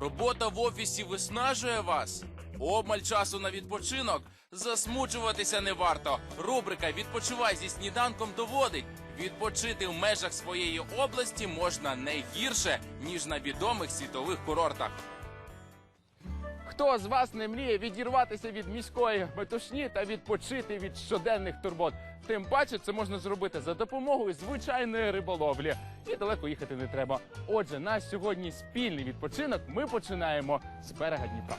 Робота в офісі виснажує вас. Обмаль часу на відпочинок. Засмучуватися не варто. Рубрика Відпочивай зі сніданком доводить. Відпочити в межах своєї області можна не гірше, ніж на відомих світових курортах. Хто з вас не мріє відірватися від міської метушні та відпочити від щоденних турбот? Тим паче це можна зробити за допомогою звичайної риболовлі. І далеко їхати не треба. Отже, наш сьогодні спільний відпочинок ми починаємо з берега Дніпра.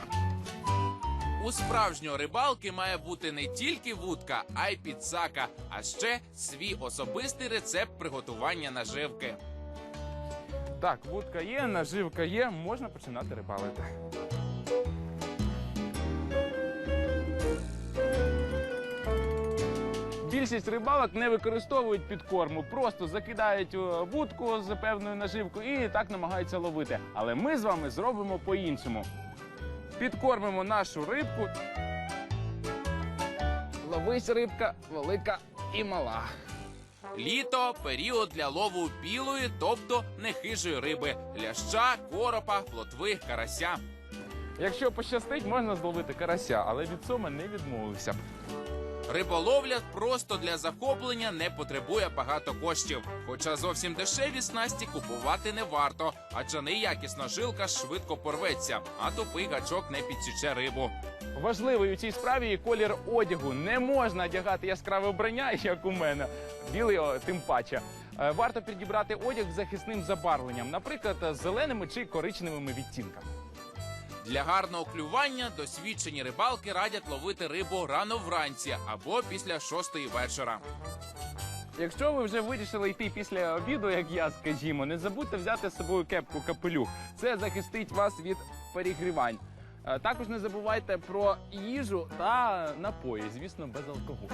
У справжнього рибалки має бути не тільки вудка, а й підсака, а ще свій особистий рецепт приготування наживки. Так, вудка є, наживка є, можна починати рибалити. Більшість рибалок не використовують підкорму, просто закидають е, вудку з певною наживкою і так намагаються ловити. Але ми з вами зробимо по-іншому. Підкормимо нашу рибку. Ловись рибка, велика і мала. Літо період для лову білої, тобто нехижої риби, ляща, коропа, плотви, карася. Якщо пощастить, можна зловити карася, але від сома не відмовився. Риболовля просто для захоплення не потребує багато коштів. Хоча зовсім дешеві снасті купувати не варто, адже неякісна жилка швидко порветься, а тупий гачок не підсіче рибу. Важливий у цій справі і колір одягу. Не можна одягати яскраве вбрання, як у мене, білий тим паче. Е, Варто підібрати одяг з захисним забарвленням, наприклад, з зеленими чи коричневими відтінками. Для гарного клювання досвідчені рибалки радять ловити рибу рано вранці або після шостої вечора. Якщо ви вже вирішили йти після обіду, як я скажімо, не забудьте взяти з собою кепку капелюх. Це захистить вас від перегрівань. Е, Також не забувайте про їжу та напої, звісно, без алкоголю.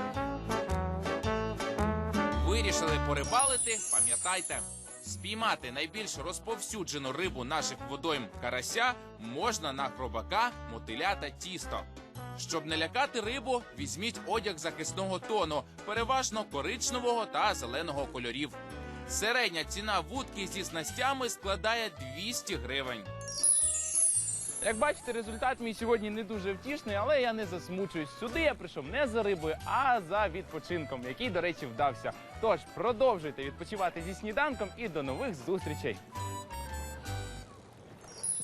Вирішили порибалити, пам'ятайте. Спіймати найбільш розповсюджену рибу наших водойм карася можна на хробака, мотиля та тісто. Щоб не лякати рибу, візьміть одяг захисного тону, переважно коричневого та зеленого кольорів. Середня ціна вудки зі снастями складає 200 гривень. Як бачите, результат мій сьогодні не дуже втішний, але я не засмучуюсь. Сюди я прийшов не за рибою, а за відпочинком, який, до речі, вдався. Тож продовжуйте відпочивати зі сніданком і до нових зустрічей.